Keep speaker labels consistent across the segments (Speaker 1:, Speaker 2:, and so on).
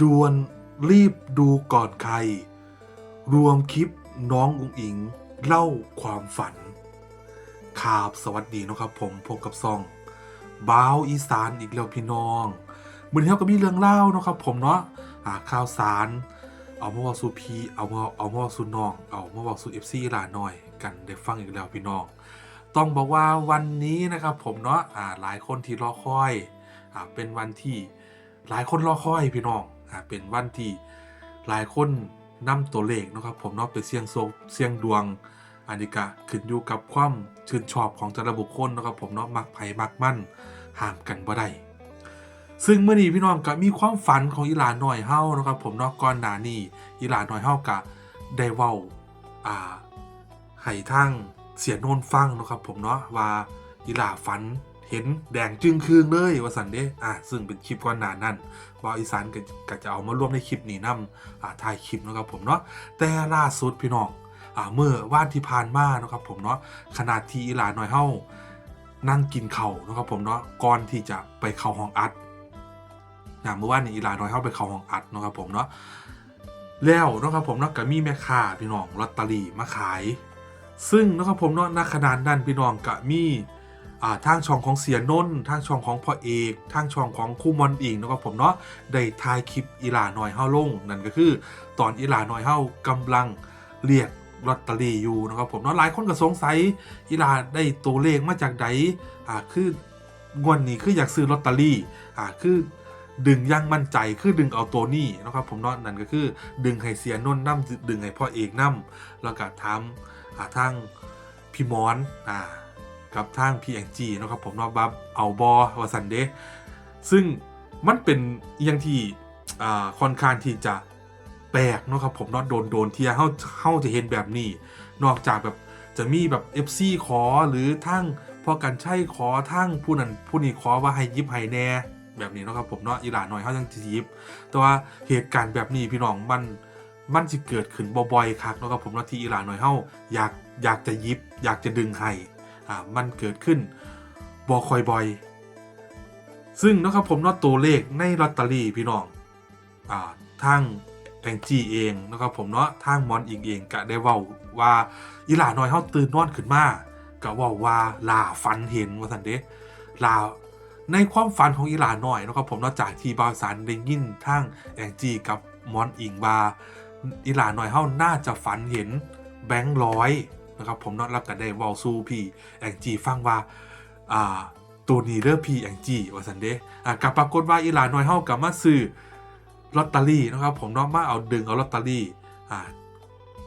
Speaker 1: ด่วนรีบดูก่อนใคร รวมคลิปน้องอุงอิง เล่าความฝันครับสวัสดีนะครับผมพบกับซองบ้าวอีสานอีกแล้วพี่น้องเหมือนี้เราก็มีเรื่องเล่านะครับผมเนาะอ่าข่าวสาร เอามาบอกสู่พีเอามาเอามาบอกสู่น้อง เอามาบอกสู่เอฟซีหลาหน่อยกันได้ฟังอีกแล้วพี่น้อง ต้องบอกว่าวันนี้นะครับผมเนาะอ่าหลายคนที่รอคอยอ่าเป็นวันที่หลายคนรอคอยพี่น้อง เป็นวันที่หลายคนนำตัวเลขนะครับผมเนาะไปเสี่ยงโชคเสี่ยงดวงอันนี้ก็ขึ้นอยู่กับความชื่นชอบของแต่ละบุคคลนะครับผมเนาะมักไผมักมั่นห้ามกันบ่ได้ซึ่งเมื่อนี้พี่น้องก็มีความฝันของอีหลาหน่อยเฮานะครับผมเนาะก่อนหน้านี้อีหลาหน่อยเฮาก็ได้เว้าอ่าให้ทางเสียโนนฟังนะครับผมเนาะว่าอีหลาฝัน เห็นแดงจึงคืงเลยว่าสันเด้อ่าซึ่งเป็นคลิปก่อนหน้านั้นว่าอีสานก็กจะเอามาร่วมในคลิปนี้นํอ่าถ่ายคลิปนะครับผมเนาะแต่ล่าสุดพี่น้องอ่าเมื่อว่านที่ผ่านมาเนาะครับผมเนาะขนาดที่อีหลาหน่อยเฮานั่งกินเข้านะครับผมเนาะก่อนที่จะไปเข้าห้องอัดอย่างเมื่อวานนี้อีหลาน้อยเข้าไปเข้าห้องอัดนะครับผมเนาะแล้วนะครับผมเนาะก็มีแม่ค้าพี่น้องลอตเตอรี่มาขาย ซึ่งนะครับผมเนาะณขนาดนั้นพี่น้องก็มีอ่า ทางช่องของเสียนนท์ทางช่องของพ่อเอกทางช่องของคู่มอนอิงนะครับผมเนาะได้ถ่ายคลิปอีหลาหน้อยเฮาลงนั่นก็คือ ตอนอีหลาหน้อยเฮากำลังเรียกลอตเตอรี่อยู่นะครับผมเนาะหลายคนก็สงสัยอีหลาได้ตัวเลขมาจากใดอ่าคืองวดนี้คืออยากซื้อลอตเตอรี่อ่าคือดึงยั่งมั่นใจคือดึงเอาตัวนี้นะครับผมเนาะนั่นก็คือ ดึงให้เสียนนท์น้ำดึงให้พ่อเอกน้ำแล้วก็ทำหาทางพี่มอนอ่า กับทางพี่แองจีนะครับผมนาะบับเอาบอวาสันเดซึ่งมันเป็นอหยังที่ค่อนข้างที่จะแปลกนะครับผมนาะโดนโดนที่เฮาเฮาจะเห็นแบบนี้ นอกจากแบบจะมีแบบ FC ขอหรือทั้งพอกันใช่ขอทั้งผู้นั้นผู้นี้ขอว่าให้ยิบให้แน่แบบนี้นะครับผมเนาะอีหลาน้อยเขายังจะยิบแต่ว่าเหตุการณ์แบบนี้พี่น้องมันมันจะเกิดขึ้นบ่อยๆครับนะครับผมเนาะที่อีหลาน้อยเฮาอยากอยากจะยิบ อยากจะดึงให้ อ่ามันเกิดขึ้นบ่ค่อยบ่อย ซึ่งนะครับผมนาะตัวเลขในลอตเตอรี่พี่น้องอ่าทางแองจีเองนะครับผมเนาะทางมอนอิงเองก็ได้เว้าว่าอีหลาน้อยเฮาตื่นนอนขึ้นมาก็เว้าว่าลาฝันเห็นว่าซั่นเด้ลาในความฝันของอีหลาหน่อยนะครับผมนอกจากที่บาวสารได้ยินทั้งแองจีกับมอนอิงบาอีหลาหน่อยเฮาน่าจะฝันเห็นแบงค์ร้อย นะครับผมนอกแล้วก็ได้วอลซูพี่แองจีฟังว่าอ่าตัวนี้เลือพี่แองจีว่าสันเดอ่ากับปรากฏว่าอีหลาหน่อยเฮากับมาซื้อลอตเตอรี่นะครับผมนาะมาเอาดึงเอาลอตเตอรี่อ่า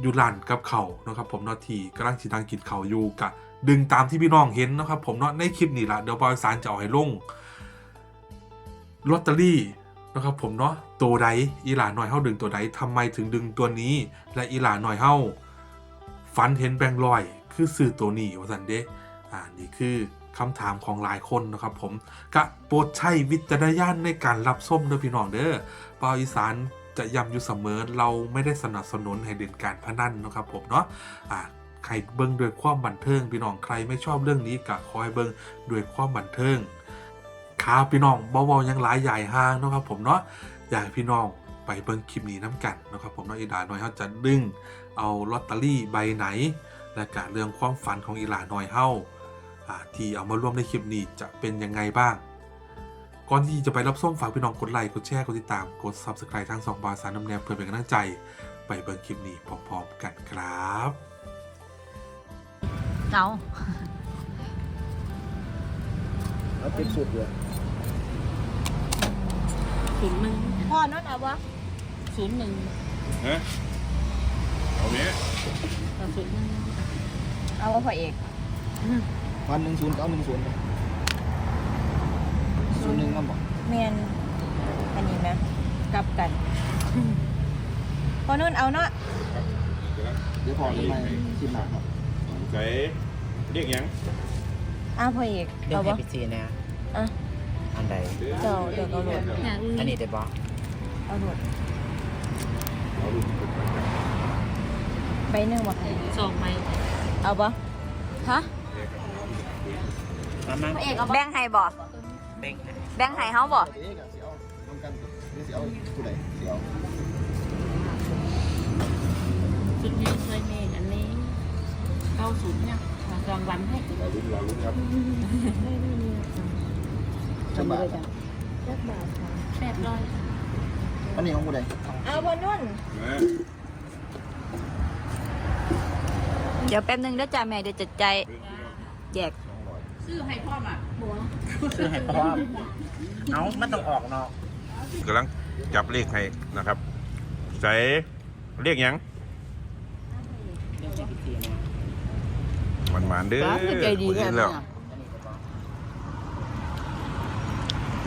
Speaker 1: อยู่ร้านกับเขานะครับผมนาะที่กำลังสิทางกินเขาอยู่กะดึงตามที่พี่น้องเห็นนะครับผมเนาะในคลิปนี้ละเดี๋ยวบอยสารจะเอาให้ลงลอตเตอรี่นะครับผมเนาะตัวใดอีหลาหน่อยเฮาดึงตัวใดทำไมถึงดึงตัวนี้ และอีหลาหน่อยเฮา ฝันเห็นแบงลอย คือสื่อตัวนี้ว่าสันเดะอ่านี่คือคำถามของหลายคนนะครับผมกะโปรดใช้วิจารณญาณในการรับส้มเด้อพี่น้องเด้อปาอีสานจะย้ำอยู่เสมอเราไม่ได้สนับสนุนให้เด่นการพนันนะครับผมเนาะอ่าใครเบิ้งด้วยความบันเทิงพี่น้องใครไม่ชอบเรื่องนี้ก็คอยเบิ้งด้วยความบันเทิงครับพี่น้องเบาๆยังหลายใหญ่ห้างนะครับผมเนาะอยากพี่น้องไปเบิ้งคลิปนี้น้ำกันนะครับผมเนาะอีหลาน้อยเฮาจะดึง เอาลอตเตอรี่ใบไหน และกะเรื่องความฝันของอีหลาน้อยเฮาอ่าที่เอามาร่วมในคลิปนี้จะเป็นยังไงบ้าง ก่อนที่จะไปรับส้มฝากพี่น้องกดไลค์กดแชร์กดติดตามกด subscribe ทั้งสองบาสารน้ำแนวเพื่อเป็นกำลังใจ ไปเบิ้งคลิปนี้พร้อมๆกันครับ
Speaker 2: เอา
Speaker 3: เอาเป็นสุดเลย
Speaker 2: ศูนย์หนึ่ง
Speaker 4: พ่อนอนเอาวะ
Speaker 2: ศูนย์หนึ่ง
Speaker 5: ฮะ เอาเนี้ย
Speaker 2: ต่อศูนย์หนึ่ง
Speaker 4: เอาวะพ่อเอก
Speaker 3: วันหนึ่งศูนย์เก้าหนึ่งศูนย์ศูนย์หนึ่งมันบอก
Speaker 4: เมียนอันนี้ไหมกลับกันพ่อนอนเอาเนาะ
Speaker 3: เดี๋ยวพอจะมาคิดหนักครับ
Speaker 5: ใส่เรียกหยัง
Speaker 4: อ้าวพ่อเอก
Speaker 6: เรื่อ
Speaker 4: เอา
Speaker 6: งให้
Speaker 4: วะ
Speaker 6: พิซีนะ
Speaker 4: อะ
Speaker 6: อันใด
Speaker 4: เจ้าเดี๋ยวเอาโหลด
Speaker 2: อยาก
Speaker 6: อันนี้ได้บอก
Speaker 4: เอาโหลด
Speaker 5: เอาลูก ไปก่อนครับ
Speaker 4: ใบหนึ่งวะ
Speaker 2: สองใบ
Speaker 4: เอาปะฮะ
Speaker 6: มามา
Speaker 4: พ่อเอกเอาแบ่งให้บ่
Speaker 6: เบ่งให้
Speaker 4: แบ่งให้เฮาบ่
Speaker 3: เอ๊ะกับเสียวน้ำกันเดี๋ยวเสีเอาผู้ใดเดี๋ยว
Speaker 2: ชุดนี้เคยเมนอันนี้เก้าศูนย์เนี่ยรางวัลให้
Speaker 5: รอลุ้นรอลุ้นครับ
Speaker 3: จังหวะ
Speaker 2: แปดร้อย
Speaker 3: อันนี้ของผู้ใด
Speaker 4: เอาพอนุ่น
Speaker 5: นะ
Speaker 4: เดี๋ยวแป๊บนึงเด้อจ้าแม่เดี๋ยวจะใจแยก
Speaker 2: ซื้อให้พ่อมาบัว
Speaker 6: คือให้เพราะว่าเอามันต้องออกเนาะ
Speaker 5: กำลังจับเลขให้นะครับ ใส่เลขหยังมันหมานๆเด้อแล้ว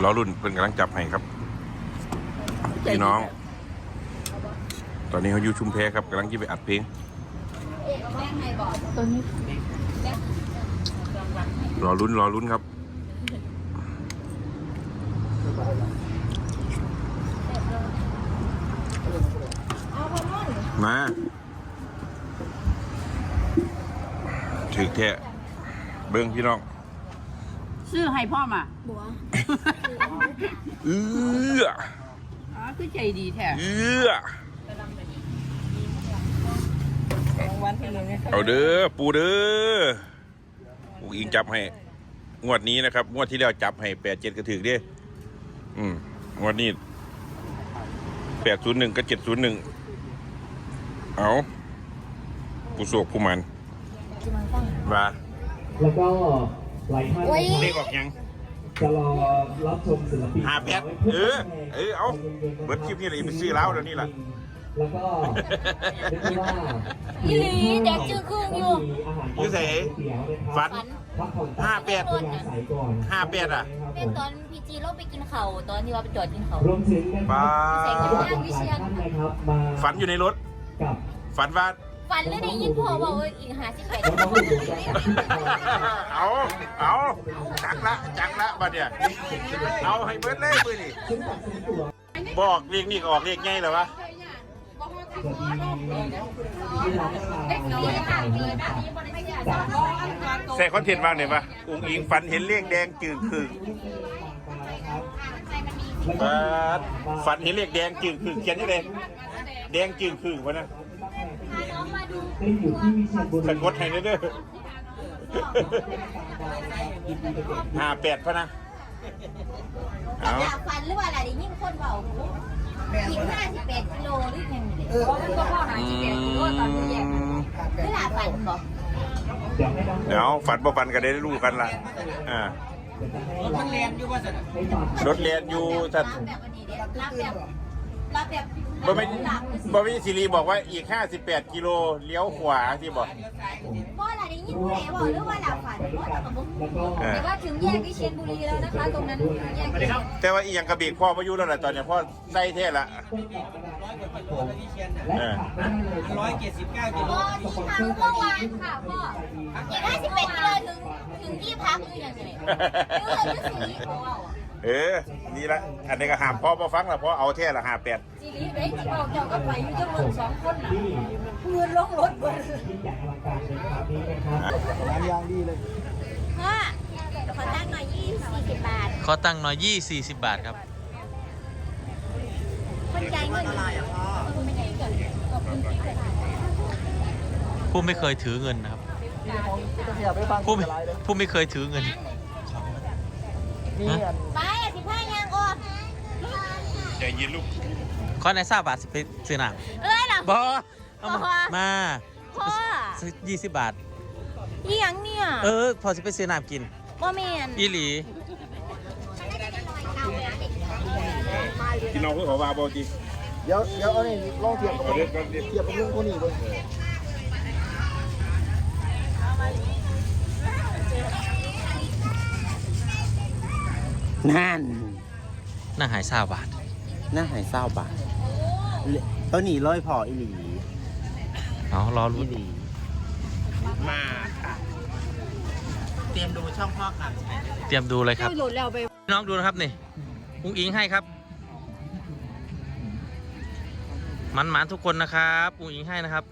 Speaker 5: รอรุ่นเป็นกำลังจับให้ครับพี่น้อง ตอนนี้เขาอยู่ชุมแพครับกำลังจะไปอัดเพลง
Speaker 2: ตัวนี้
Speaker 5: รอลุ้นรอลุ้นครับ
Speaker 4: เอาพอนุ่น
Speaker 5: มาถึกแท้เบิ้งพี่น้อง
Speaker 2: ซื้อให้พ่อมา
Speaker 5: เอื้อ
Speaker 2: อ๋อคือใจดีแท้
Speaker 5: เอื้อ
Speaker 4: รางวัลที่หนึ่งนะครับ
Speaker 5: เอาเด้อปูเด้อปูอิงจับให้ งวดนี้นะครับ งวดที่แล้วจับให้แปดเจ็ดกระถือเด้อืมงวดนี้แปดศูนย์หนึ่งกับเจ็ดศูนย์หนึ่งเอาผู้โศกผู้มันว่า
Speaker 7: แล้วก็หลายท่านนะ
Speaker 5: เล
Speaker 7: ค
Speaker 5: ข
Speaker 7: รับ
Speaker 5: ออกยัง
Speaker 7: จะรอรับชมศิลปิน
Speaker 5: หาแปดเออ เออ เอาเบิดคลิปนี้เลยไปซื้อแล้วเดี๋ยวนี้ล่ะ
Speaker 7: แล้วก็เรียกได้ว่า
Speaker 4: อีหลีแดกจื้อครึ่งอยู่
Speaker 7: มีอาหาร
Speaker 5: อยู่ไส
Speaker 7: เตี๋ยวนะครับ
Speaker 5: ฝัน
Speaker 7: พักผ่อน
Speaker 5: ห้าแปด
Speaker 7: พยายามใส่ก่อน
Speaker 5: ห้าแปดอะ
Speaker 4: เป็นตอนพีจีเราไปกินเขาวตอนที่ว่าไปจอดกินเขาว
Speaker 7: รวมถึงนะค
Speaker 5: บ้า
Speaker 7: รับหลายท่านนะครับมา
Speaker 5: ฝันอยู่ในรถ
Speaker 7: กับ
Speaker 5: ฝันว่า
Speaker 4: ฝันเลยได้ยินพ่อบอกว่าอีกหาสิบแปด
Speaker 7: น้องๆหนูๆนะครับ
Speaker 5: เอา เอาจักละ จักละบัดเนี่ยเอาให้เบิดเลยมือนี่
Speaker 7: ซึ่งตัดสินตัว
Speaker 5: บอกเรียกนี่ก็ออกเรียกไงเหรอวะ
Speaker 7: สวัสดีที่ร้านอาหารนะครับ
Speaker 5: ใส่คอนเทนต์บ้างเนี่ยปะอุ้งอิงฝันเห็นเลขแดงจืดคือเปิดฝันเห็นเลขแดงจืดคือเขียนยังไงแดงจืดคือวะนะ
Speaker 7: ได้อยู่ที่วิเชียรบุรี
Speaker 5: สะกดให้เด้อห้าแปดพะนะเอา
Speaker 4: อยากฝันหรือว่าอะไรได้ยินคนเบาหูอีกห้า สิบแปดกิโลหรือยังไงเนี่ยเพราะมันก็พ่อหาสิบแปดกิโลตอนนี้แยกไม่หลาฝันบอก
Speaker 7: เดี๋ยวให้น้อง
Speaker 5: เดี๋ยวฝันบ่ฝันก็ได้รู้กันล่ะอ่า
Speaker 6: มันเรียนอยู่ว่าจะ
Speaker 7: ให้ฝาก
Speaker 5: รถเรียนอยู่สัตว์
Speaker 4: รับแบบอันนี้เด็รับแบบรั บแบบ
Speaker 5: บ่ไม่
Speaker 4: หลับ
Speaker 5: บ่ไม่สิริบอกว่าอีก 58 กิโลเลี้ยวขวาที่บอก
Speaker 4: พ่อหลาได้ยินผู้ใดบอกหรือว่าหลาฝันเพราะเรากับบุ้ง
Speaker 7: แล้วก็
Speaker 5: เออ
Speaker 4: แต่ว่าถึงแยกวิเชียรบุรีแล้วนะคะ ตรงนั้นแยกวิเชียร
Speaker 5: แต่ว่าอีหยังกระเบรกพ่อมาอยู่แล้วแหละตอนเนี้ยพ่อใส่เท่ละ
Speaker 7: และขาดไม่ได้เลย
Speaker 6: ร้อยเจ็ดสิบเก้ากิโล
Speaker 4: พ่อที่ทำเมื่อวานค่ะพ่ออีกห้าสิบแปดกิโลถึงถึงที่พักหรือยังไงเออหรือสีเขาเอาอะ
Speaker 5: เออ นี่ละ อันนี้ก็ห้ามพ่อมาฟังละพ่อเอาเท่ละ58
Speaker 4: จีรีเด็กที่บอกเจ้าก็ไปอยู่จังหวัดสองคนน่ะเงินลงรถเบิด
Speaker 7: ที่ใหญ่อลังการในครั้งนี้นะครับ
Speaker 3: งานยางดีเลย
Speaker 4: พ่อขอตั้งหน่อยยี่สี่สิบบาท
Speaker 8: ขอตังค์หน่อยยี่สี่สิบบาทครับ
Speaker 4: คนจ่ายเงินอะไรอะพ่อไม่ได้เกินขอบคุณที่เกิด
Speaker 8: ผู้ไม่เคยถือเงินนะครับ ผู้ไม่ผู้ไม่เคยถือเงิน
Speaker 3: นี่อัน
Speaker 4: ไปอะสิบห้ายางออก
Speaker 5: ใจเย็นลูก
Speaker 8: ขอในทราบบาทสิไปซื้อหนัง
Speaker 4: เอ้ยหรอบ
Speaker 8: อเอามา
Speaker 4: พ่อ
Speaker 8: มา
Speaker 4: พ่อ
Speaker 8: ยี่สิบบาท
Speaker 4: ยี่ยังเนี่ย
Speaker 8: เออ พอสิไปซื้อน้ำกิน
Speaker 4: บ่แม่น
Speaker 8: อีหลี
Speaker 5: พี่น้องเพื่อขอว่าบ่จริง
Speaker 3: เดี๋ยวเดี๋ยวเอานี่ลองเทียบกับ
Speaker 5: เอาเด็กก่อนดิ
Speaker 3: เทียบกับลุงคนนี้ด้วย
Speaker 6: นั่น
Speaker 8: น่าหายซาบาท
Speaker 6: น่าหายเศร้าบาทตัวนี้ร้อยพออีหลี
Speaker 8: เอารอ
Speaker 6: อี
Speaker 8: ลุ้น
Speaker 6: หลีมาค่ะ เตรียมดูช่องพ่อค่ะ
Speaker 8: เตรียมดูเลยครับ
Speaker 4: หลุดแล้วไป
Speaker 8: พี่น้องดูนะครับนี่อุ้งอิงให้ครับ มันหมานๆทุกคนนะครับอุ้งอิงให้นะครับ